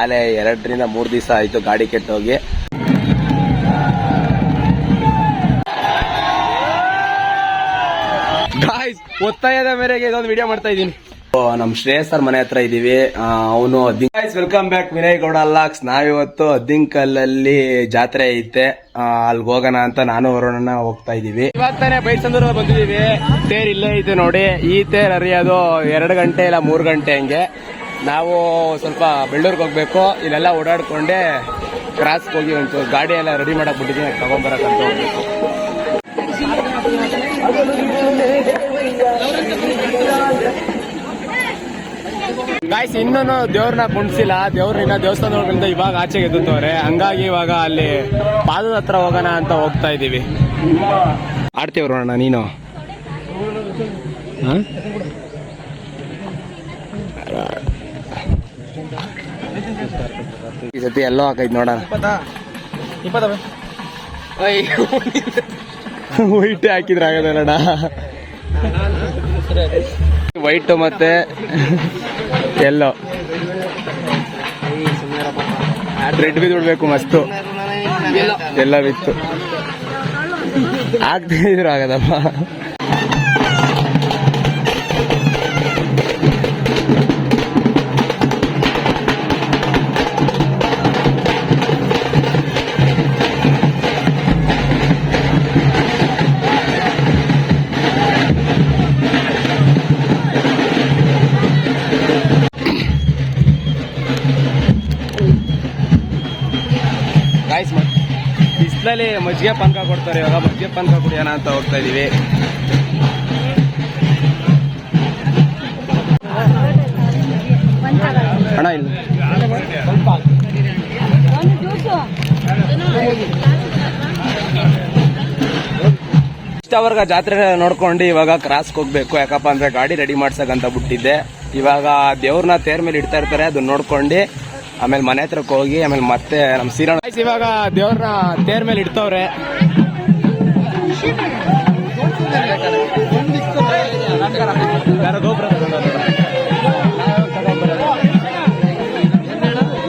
ಆಲೆ ಎರಡರಿಂದ ಮೂರು ದಿವಸ ಆಯ್ತು ಗಾಡಿ ಕೆಟ್ಟೋಗಿ. ಗಾಯ್ಸ್ ಒತ್ತಾಯದ ಮೇರೆಗೆ ಇದೊಂದು ವಿಡಿಯೋ ಮಾಡ್ತಾ ಇದ್ದೀನಿ. ನಮ್ ಶ್ರೇಯಸ್ ಸರ್ ಮನೆ ಹತ್ರ ಇದೀವಿ. ಅವನು guys welcome back Vinay Gowda vlogs ನಾವಿವತ್ತು ಅದ್ದಿಂಕಲ್ಲಲ್ಲಿ ಜಾತ್ರೆ ಐತೆ. ಆ, ಅಲ್ಗ್ ಹೋಗೋಣ ಅಂತ ನಾನು ವರುಣನ ಹೋಗ್ತಾ ಇದೀವಿ. ಇವಾಗ ತಾನೇ ಬೈಸಂದ್ರ ಬಂದಿದೀವಿ. ತೇರ್ ಇಲ್ಲೇ ಐತೆ ನೋಡಿ. ಈ ತೇರ್ ಅರಿಯೋದು ಎರಡು ಗಂಟೆ ಇಲ್ಲ ಮೂರ್ ಗಂಟೆ ಹಂಗೆ. ನಾವು ಸ್ವಲ್ಪ ಬೆಳ್ಳೂರ್ಗೆ ಹೋಗ್ಬೇಕು. ಇಲ್ಲೆಲ್ಲ ಓಡಾಡ್ಕೊಂಡೆ ಕ್ರಾಸ್ಗೆ ಹೋಗಿ ಒಂದು ಗಾಡಿ ಎಲ್ಲ ರೆಡಿ ಮಾಡಕ್ ಬಿಟ್ಟಿದ್ದೀನಿ ತಗೊಂಬರಕ್ಕಂತ ಗಾಯ್ಸ್ ಇನ್ನೂ ದೇವ್ರನ್ನ ಕುಣಿಸಿಲ್ಲ ದೇವ್ರ ಇನ್ನ ದೇವಸ್ಥಾನಗಳಿಂದ ಇವಾಗ ಆಚೆ ಗೆದ್ದವ್ರೆ ಹಂಗಾಗಿ ಇವಾಗ ಅಲ್ಲಿ ಪಾದದ ಹತ್ರ ಹೋಗೋಣ ಅಂತ ಹೋಗ್ತಾ ಇದೀವಿ. ಆಡ್ತೀವಿ ಅಣ್ಣ, ನೀನು? ಹ? ಈ ಸತಿ ಎಲ್ಲೋ ಹಾಕೈತ್ ನೋಡೋಣ. ವೈಟ್ ಹಾಕಿದ್ರೆ ಆಗದಲ್ಲಣ್ಣ. ವೈಟು ಮತ್ತೆ ಎಲ್ಲೋ ರೆಡ್ ಬಿದ್ಬಿಡ್ಬೇಕು ಮಸ್ತು. ಎಲ್ಲ ಬಿತ್ತು. ಆಗ್ತಿದ್ರು ಆಗದಪ್ಪ ಬಿಸಿಲಲ್ಲಿ ಮಜ್ಜಿಗೆ ಪಾನಕ ಕೊಡ್ತಾರೆ, ಇವಾಗ ಮಜ್ಜಿಗೆ ಪಾನಕ ಕುಡಿಯೋಣ ಅಂತ ಹೋಗ್ತಾ ಇದೀವಿ. ಅಣ್ಣ, ಇಲ್ಲ. ಇಷ್ಟವರ್ಗ ಜಾತ್ರೆ ನೋಡ್ಕೊಂಡು ಇವಾಗ ಕ್ರಾಸ್ಗೆ ಹೋಗ್ಬೇಕು. ಯಾಕಪ್ಪ ಅಂದ್ರೆ ಗಾಡಿ ರೆಡಿ ಮಾಡ್ಸಕ್ಕಂತ ಬಿಟ್ಟಿದ್ದೆ. ಇವಾಗ ದೇವ್ರನ್ನ ತೇರ್ ಮೇಲೆ ಇಡ್ತಾ ಇರ್ತಾರೆ, ಅದನ್ನ ನೋಡ್ಕೊಂಡು ಆಮೇಲೆ ಮನೆ ಹತ್ರಕ್ಕೆ ಹೋಗಿ, ಆಮೇಲೆ ಮತ್ತೆ ನಮ್ಮ ಸೀರಣ ಇವಾಗ ದೇವ್ರ ತೇರ್ ಮೇಲೆ ಇಡ್ತವ್ರೆ. ಗೋಪ್ರ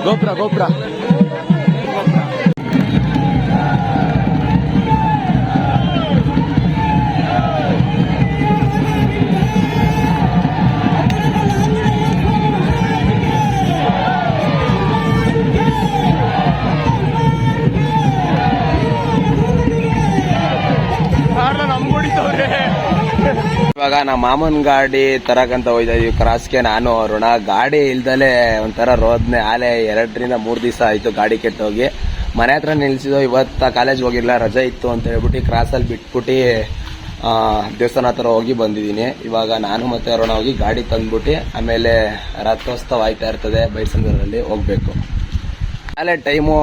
ಗೋಪುರ ಗೋಪುರ. ನಮ್ಮ ಮಾಮನ್ ಗಾಡಿ ತರಕಂತ ಹೋಯ್ತಾ ಇದೀವಿ ಕ್ರಾಸ್ಗೆ ನಾನು ಅರುಣ ಗಾಡಿ ಇಲ್ದಲೆ ಒಂಥರ ರೋದ್ನೆ ಆಲೆ. ಎರಡರಿಂದ ಮೂರು ದಿವಸ ಆಯ್ತು ಗಾಡಿ ಕೆಟ್ಟೋಗಿ. ಮನೆ ಹತ್ರ ನಿಲ್ಸಿದ್ದು ಇವತ್ತು ಕಾಲೇಜ್ ಹೋಗಿಲ್ಲ ರಜೆ ಇತ್ತು ಅಂತ ಹೇಳ್ಬಿಟ್ಟು ಕ್ರಾಸಲ್ಲಿ ಬಿಟ್ಬಿಟ್ಟು ದೇವಸ್ಥಾನ ಹತ್ರ ಹೋಗಿ ಬಂದಿದ್ದೀನಿ. ಇವಾಗ ನಾನು ಮತ್ತೆ ಅರುಣ ಹೋಗಿ ಗಾಡಿ ತಂದ್ಬಿಟ್ಟು ಆಮೇಲೆ ರಥೋತ್ಸವ ಆಯ್ತಾ ಇರ್ತದೆ ಬೈಸಂದೂರಲ್ಲಿ ಹೋಗ್ಬೇಕು. ಆಲೆ ಟೈಮು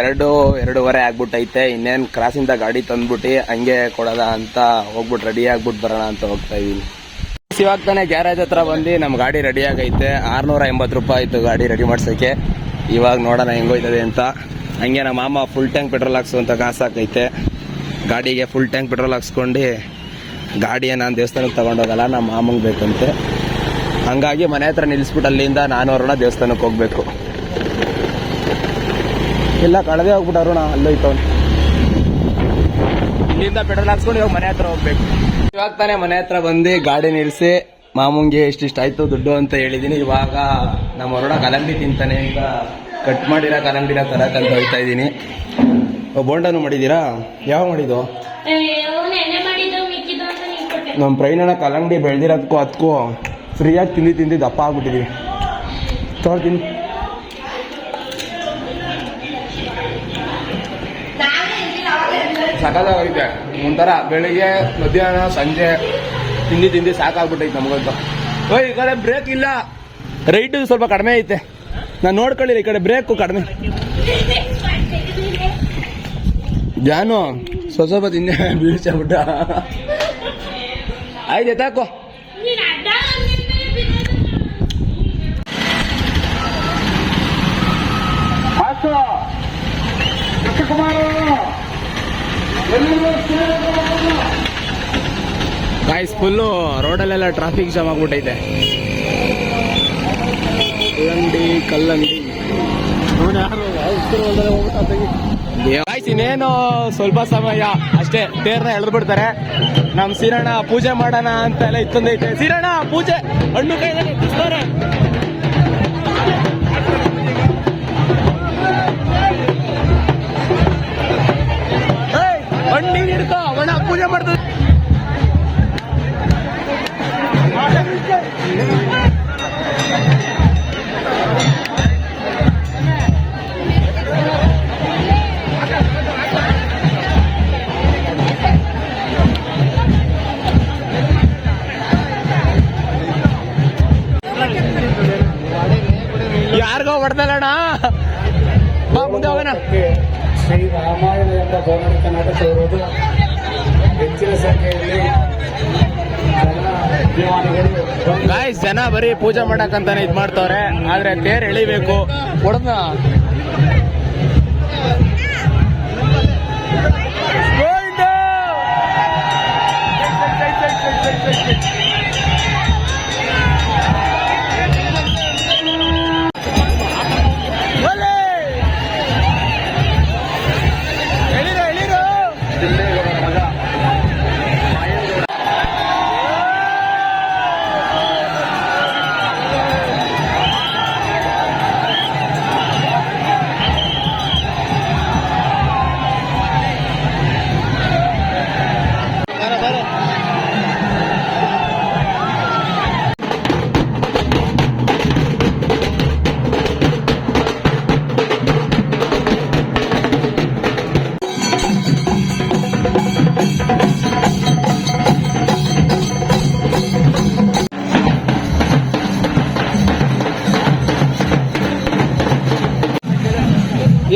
ಎರಡು, ಎರಡೂವರೆ ಆಗ್ಬಿಟ್ಟೈತೆ. ಇನ್ನೇನು ಕ್ರಾಸಿಂದ ಗಾಡಿ ತಂದ್ಬಿಟ್ಟು ಹಂಗೆ ಕೊಡೋದ ಅಂತ ಹೋಗ್ಬಿಟ್ಟು ರೆಡಿ ಆಗ್ಬಿಟ್ಟು ಬರೋಣ ಅಂತ ಹೋಗ್ತಾ ಇದೀನಿ ಇವಾಗ ತಾನೇ ಗ್ಯಾರೇಜ್ ಹತ್ರ ಬಂದು ನಮ್ಮ ಗಾಡಿ ರೆಡಿ ಆಗೈತೆ. ಆರ್ನೂರ ಎಂಬತ್ತು ರೂಪಾಯಿ ಆಯಿತು ಗಾಡಿ ರೆಡಿ ಮಾಡ್ಸೋಕ್ಕೆ ಇವಾಗ ನೋಡೋಣ ಹೆಂಗೋಯ್ತದೆ ಅಂತ. ಹಂಗೆ ನಮ್ಮ ಮಾಮ ಫುಲ್ ಟ್ಯಾಂಕ್ ಪೆಟ್ರೋಲ್ ಹಾಕ್ಸುವಂಥ ಕಾಸು ಹಾಕೈತೆ. ಗಾಡಿಗೆ ಫುಲ್ ಟ್ಯಾಂಕ್ ಪೆಟ್ರೋಲ್ ಹಾಕ್ಸ್ಕೊಂಡು ಗಾಡಿಯ ನಾನು ದೇವಸ್ಥಾನಕ್ಕೆ ತೊಗೊಂಡೋಗಲ್ಲ ನಮ್ಮ ಮಾಮಂಗೆ ಬೇಕಂತೆ. ಹಂಗಾಗಿ ಮನೆ ಹತ್ರ ನಿಲ್ಲಿಸ್ಬಿಟ್ಟು ಅಲ್ಲಿಂದ ನಾನು ಅವ್ರನ್ನ ದೇವಸ್ಥಾನಕ್ಕೆ ಹೋಗ್ಬೇಕು. ಇಲ್ಲ ಕಳೆದೇ ಹೋಗ್ಬಿಟ್ಟು ಅರುಣ ಅಲ್ಲೋಯ್ತು ಅವ್ನು. ಇಲ್ಲಿಂದ ಪೆಟ್ರೋಲ್ ಹಾಕ್ಸ್ಕೊಂಡು ಇವಾಗ ಮನೆ ಹತ್ರ ಹೋಗ್ಬೇಕು. ಇವಾಗ ತಾನೇ ಮನೆ ಹತ್ರ ಬಂದು ಗಾಡಿ ನಿಲ್ಲಿಸಿ ಮಾಮೂಂಗೆ ಇಷ್ಟಿಷ್ಟು ಆಯ್ತು ದುಡ್ಡು ಅಂತ ಹೇಳಿದ್ದೀನಿ ಇವಾಗ ನಮ್ಮ ಅರುಣ ಕಲಂಗಡಿ ತಿಂತಾನೆ. ಈಗ ಕಟ್ ಮಾಡಿರೋ ಕಲಂಗಡಿನ ತರಕಂತ ಹೋಗ್ತಾ ಇದ್ದೀನಿ. ಓ, ಬೋಂಡನು ಮಾಡಿದ್ದೀರಾ? ಯಾವ ಮಾಡಿದ್ದು? ನಮ್ಮ ಪ್ರೈನಣ್ಣ ಕಲಂಗಡಿ ಬೆಳೆದಿರೋದಕ್ಕೂ ಅದಕ್ಕೂ ಫ್ರೀಯಾಗಿ ತಿಂದು ತಿಂದು ದಪ್ಪ ಆಗ್ಬಿಟ್ಟಿದ್ದೀವಿ ತೊಗೊಳ್ತೀನಿ ಸಕಾಲಾಗೈತೆ ಒಂಥರ ಬೆಳಿಗ್ಗೆ, ಮಧ್ಯಾಹ್ನ, ಸಂಜೆ, ತಿಂಡಿ ತಿಂದು ಸಾಕಾಗ್ಬಿಟ್ಟೈತೆ ನಮಗಂತೂ. ಓಯ್, ಈ ಕಡೆ ಬ್ರೇಕ್ ಇಲ್ಲ. ರೈಟ್ ಸ್ವಲ್ಪ ಕಡಿಮೆ ಐತೆ. ನಾನು ನೋಡ್ಕೊಳ್ಳಿ ಈ ಕಡೆ ಬ್ರೇಕು ಕಡಿಮೆ. ಜಾನು ಸ್ವಲ್ಪ ಸ್ವಲ್ಪ ತಿಂದೆ ಬೀಳ್ಸ್ಬಿಟ್ಟ ಆಯ್ತು, ಎತ್ತಾಕೋ. ಗಾಯ್ಸ್ ಫುಲ್ಲು ರೋಡಲ್ಲೆಲ್ಲ ಟ್ರಾಫಿಕ್ ಜಾಮ್ ಆಗ್ಬಿಟ್ಟೈತೆ. ಕಲ್ಲಂಗಡಿ ಕಲ್ಲಂಗಡಿ. ಗಾಯ್ಸ್ ಇನ್ನೇನು ಸ್ವಲ್ಪ ಸಮಯ. ಅಷ್ಟೇ ತೇರ್ನ ಎಳೆದು ಬಿಡ್ತಾರೆ. ನಮ್ ಸೀರಣ್ಣ ಪೂಜೆ ಮಾಡೋಣ ಅಂತ ಎಲ್ಲ ಇತ್ತೊಂದೈತೆ. ಸೀರಣ್ಣ ಪೂಜೆ. ಹಣ್ಣು ಕೈಯಲ್ಲಿ ಹೊಡೆದಲ್ಲಣ್ಣ ಬಾ ಮುಂದೆ ಹೋಗೋಣ. ಶ್ರೀ ರಾಮಾಯಣ ಎಂಬ ಪೌರಾಣಿಕ ಕರ್ನಾಟಕ ಇರುವುದು ಹೆಚ್ಚಿನ ಸಂಖ್ಯೆಯಲ್ಲಿ ಜನ ಅಭಿಮಾನಿಗಳು ಗಾಯ್ಸ್ ಜನ ಬರೀ ಪೂಜೆ ಮಾಡಕ್ಕಂತಾನೆ ಇದ್ ಮಾಡ್ತವ್ರೆ. ಆದ್ರೆ ತೇರ್ ಎಳಿಬೇಕು. ಹೊಡೆದ ಎಳಿರೋ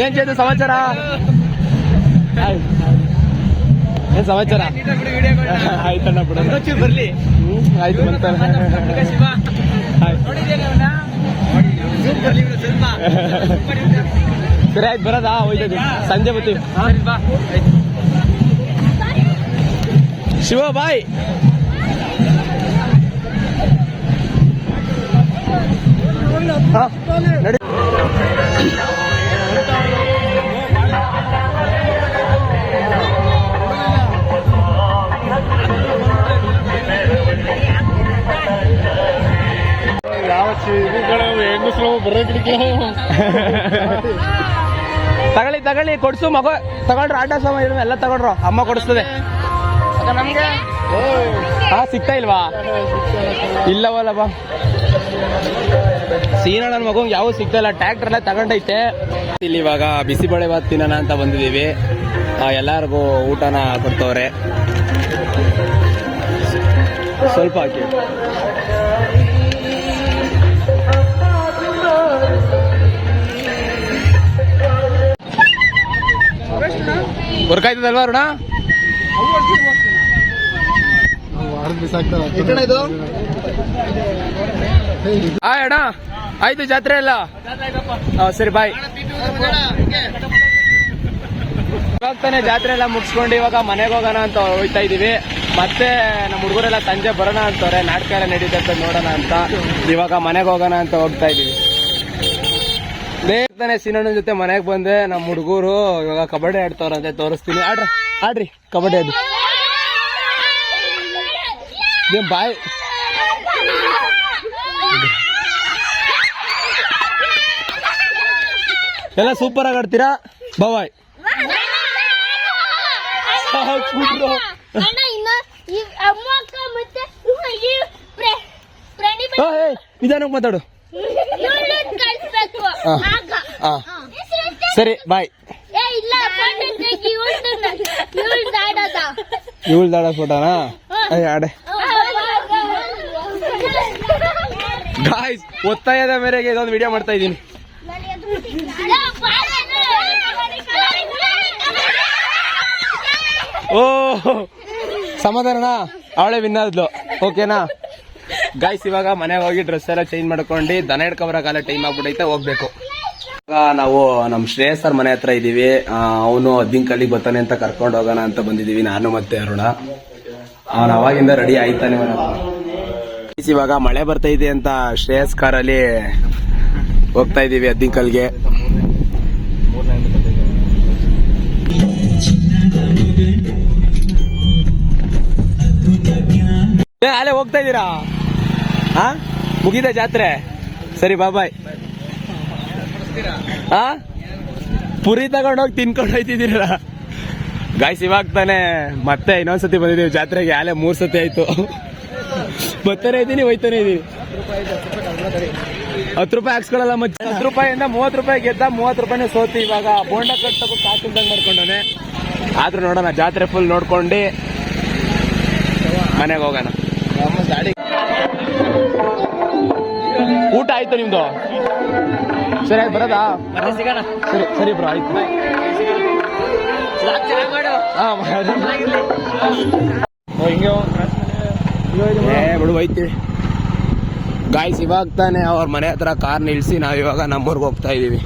ಏನ್ ಚೇತು ಸಮಾಚಾರ? ಏನ್ ಸಮಾಚಾರ? ಆಯ್ತಣ್ಣ ಬಿಡ ಬರ್ಲಿ. ಆಯ್ತು ಸರಿ ಆಯ್ತು ಬರೋದಾ? ಹೋಯ್ತದ ಸಂಜೆ ಬರ್ತೀವಿ. ಶಿವ ಬಾಯ್. ಹಾ ನಡಿ. ತಗೊಳ್ಳಿ ತಗೊಳ್ಳಿ ಕೊಡ್ಸು ಮಗ. ತಗೊಂಡ್ರು ಆಟ ಸಾಮಾನು ಎಲ್ಲ ತಗೊಂಡ್ರು ಅಮ್ಮ ಕೊಡಿಸ್ತದೆ. ನಮ್ಗೆ. ಹಾ ಸಿಗ್ತಾ ಇಲ್ವಾ? ಇಲ್ಲವಲ್ಲ ಬಾ ನನ್ ನನ್ನ ಮಗಂಗೆ ಯಾವ ಸಿಗ್ತಾ ಇಲ್ಲ. ಟ್ರ್ಯಾಕ್ಟರ್ ಎಲ್ಲ ತಗೊಂಡೈತೆ. ಇಲ್ಲಿ ಇವಾಗ ಬಿಸಿಬೇಳೆ ಬಾತ್ ತಿನ್ನೋಣ ಅಂತ ಬಂದಿದೀವಿ ಆ, ಎಲ್ಲಾರ್ಗೂ ಊಟನ ಕೊಡ್ತವ್ರೆ. ಸ್ವಲ್ಪ ಹಾಕಿ. ವರ್ಕಾಯ್ತದಲ್ವಾ ಅರುಣ? ಆ ಅಣ್ಣ ಆಯ್ತು ಜಾತ್ರೆ ಎಲ್ಲ? ಸರಿ ಬಾಯ್ ಇವಾಗ ತಾನೇ ಜಾತ್ರೆ ಎಲ್ಲ ಮುಗಿಸ್ಕೊಂಡು ಇವಾಗ ಮನೆಗೆ ಹೋಗೋಣ ಅಂತ ಹೋಗ್ತಾ ಇದೀವಿ. ಮತ್ತೆ ನಮ್ಮ ಹುಡುಗರೆಲ್ಲ ಸಂಜೆ ಬರೋಣ ಅಂತವ್ರೆ ನಾಟಕ ಎಲ್ಲ ನಡೀತೈತೆ ನೋಡೋಣ ಅಂತ. ಇವಾಗ ಮನೆಗೆ ಹೋಗೋಣ ಅಂತ ಹೋಗ್ತಾ ಇದೀವಿ. ಬೇಗ ತಾನೇ ಸಿನಣ್ಣನ ಜೊತೆ ಮನೆಗೆ ಬಂದೆ ನಮ್ಮ ಹುಡುಗರು ಇವಾಗ ಕಬಡ್ಡಿ ಆಡ್ತಾವ್ರಂತೆ ತೋರಿಸ್ತೀನಿ. ಆಡ್ರಿ ಆಡ್ರಿ ಕಬಡ್ಡಿ ಅದು ನಿಮ್ ಬಾಯ್ ಎಲ್ಲ ಸೂಪರ್ ಆಗಿ ಆಡ್ತೀರಾ? ಬಾಯ್ ನಿಧಾನಕ್ಕೆ ಅಣ್ಣ ಆಡೋದ. ಇವಳು ದಾಡ ಫೋಟೋನಾ ಆಡೆ. ಗಾಯ್ಸ್ ಒತ್ತಾಯದ ಮೇರೆಗೆ ಇದೊಂದು ವಿಡಿಯೋ ಮಾಡ್ತಾ ಇದ್ದೀನಿ. ಓ ಸಮಾಧಾನನಾ ಅವಳೆ ವಿನ್ನಾದ್ಲು ಓಕೆನಾ ಗಾಯ್ಸ್ ಇವಾಗ ಮನೆಗೆ ಹೋಗಿ ಡ್ರೆಸ್ ಎಲ್ಲ ಚೇಂಜ್ ಮಾಡ್ಕೊಂಡು ದನ ಹಿಡ್ಕೊಬರಕಾಲ ಟೈಮ್ ಆಗ್ಬಿಟ್ಟೈತೆ ಹೋಗ್ಬೇಕು. ಇವಾಗ ನಾವು ನಮ್ಮ ಶ್ರೇಯಸ್ ಸರ್ ಮನೆ ಹತ್ರ ಇದೀವಿ. ಅವನು ಹದ್ದಿನ ಕಲ್ಲಿಗೆ ಬರ್ತಾನೆ ಅಂತ ಕರ್ಕೊಂಡು ಹೋಗೋಣ ಅಂತ ಬಂದಿದೀವಿ, ನಾನು ಮತ್ತೆ ಅರುಣ. ಅವನು ಅವಾಗಿಂದ ರೆಡಿ ಆಯ್ತಾನೆ ಇವಾಗ ಮಳೆ ಬರ್ತಾ ಇದೆ ಅಂತ ಶ್ರೇಯಸ್ ಕಾರಲ್ಲಿ ಹೋಗ್ತಾ ಇದೀವಿ ಹದ್ದಿನ ಕಲ್ಗೆ ಅಲ್ಲೇ ಹೋಗ್ತಾ ಇದೀರಾ? ಹಾ ಮುಗಿದ ಜಾತ್ರೆ? ಸರಿ ಬಾಯ್ ಹಾ ಪುರಿ ತಗೊಂಡೋಗಿ ತಿನ್ಕೊಂಡು ಹೋಯ್ತಿದ್ದೀರ ಗಾಯ್ಸ್ ಇವಾಗ ತಾನೆ ಮತ್ತೆ ಇನ್ನೊಂದ್ಸತಿ ಬಂದಿದ್ದೀವಿ ಜಾತ್ರೆಗೆ. ಆಲೆ ಮೂರ್ ಸತಿ ಆಯ್ತು. ಬರ್ತಾನೆ ಇದ್ದೀನಿ, ಹೋಯ್ತಾನೆ ಇದ್ದೀನಿ. ಹತ್ತು ರೂಪಾಯಿ ಹಾಕ್ಸ್ಕೊಳಲ್ಲ ಮತ್ತೆ ಹತ್ತು ರೂಪಾಯಿಂದ ಮೂವತ್ತು ರೂಪಾಯಿ ಗೆದ್ದ ಮೂವತ್ತು ರೂಪಾಯಿನೇ ಸೋತಿ ಇವಾಗ. ಬೋಂಡ ಕಟ್ಟಕ್ಕೂ ಕಾಸಿಲ್ದಂಗೆ ಮಾಡ್ಕೊಂಡವನೆ. ಆದ್ರೂ ನೋಡೋಣ, ಜಾತ್ರೆ ಫುಲ್ ನೋಡ್ಕೊಂಡು ಮನೆಗೆ ಹೋಗೋಣ. ಊಟ ಆಯ್ತು ನಿಮ್ದು? ಸರಿ ಆಯ್ತು ಬರೋದಾ? ಸಿಗೋಣ. ಸರಿ ಸರಿ ಬ್ರೋ ಆಯ್ತು. ಬಿಡು ಹೋಯ್ತೀವಿ ಗಾಯ್ಸ್ ಇವಾಗ ತಾನೆ ಅವ್ರ ಮನೆ ಹತ್ರ ಕಾರ್ ನಿಲ್ಸಿ ನಾವ್ ಇವಾಗ ನಮ್ಮೂರ್ಗೆ ಹೋಗ್ತಾ ಇದೀವಿ.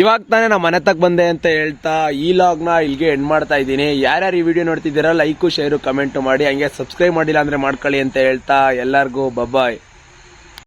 ಇವಾಗ ತಾನೇ ನಮ್ಮ ಮನೆ ತಕ್ ಬಂದೆ ಅಂತ ಹೇಳ್ತಾ ಈ ಲಾಗ್ನ ಇಲ್ಲಿಗೆ ಎಂಡ್ ಮಾಡ್ತಾ ಇದ್ದೀನಿ. ಯಾರ್ಯಾರು ಈ ವಿಡಿಯೋ ನೋಡ್ತಿದ್ದೀರಾ ಲೈಕು ಶೇರು ಕಮೆಂಟ್ ಮಾಡಿ, ಹಂಗೆ ಸಬ್ಸ್ಕ್ರೈಬ್ ಮಾಡಿಲ್ಲ ಅಂದ್ರೆ ಮಾಡ್ಕೊಳ್ಳಿ ಅಂತ ಹೇಳ್ತಾ ಎಲ್ಲರಿಗೂ ಬಬ್ಬಾಯ್